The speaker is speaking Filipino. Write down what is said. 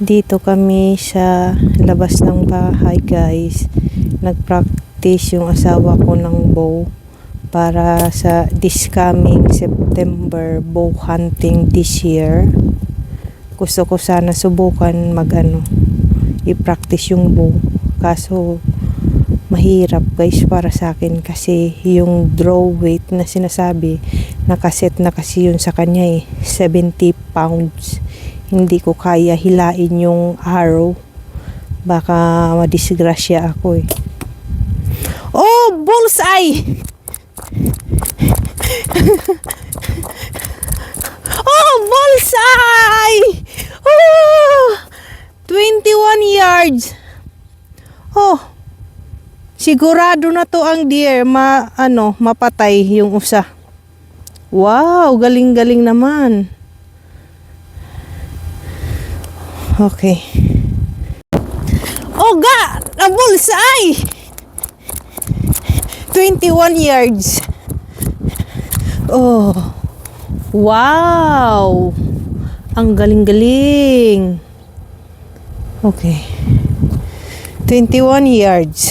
Dito kami sa labas ng bahay guys. Nag-practice yung asawa ko ng bow para sa this coming September bow hunting this year. Gusto ko sana subukan mag ano, i-practice yung bow. Kaso mahirap guys para sa akin kasi yung draw weight na sinasabi nakaset na kasi yun sa kanya eh 70 pounds hindi ko kaya hilain yung arrow. Baka madisgrasya ako eh. Oh bullseye! Oh bullseye! Oh 21 yards. Oh Sigurado na to ang deer, ma ano, mapatay yung usa. Wow, galing-galing naman. Okay. Oh, ga! A bullseye! 21 yards. Oh. Wow! Ang galing-galing. Okay. 21 yards.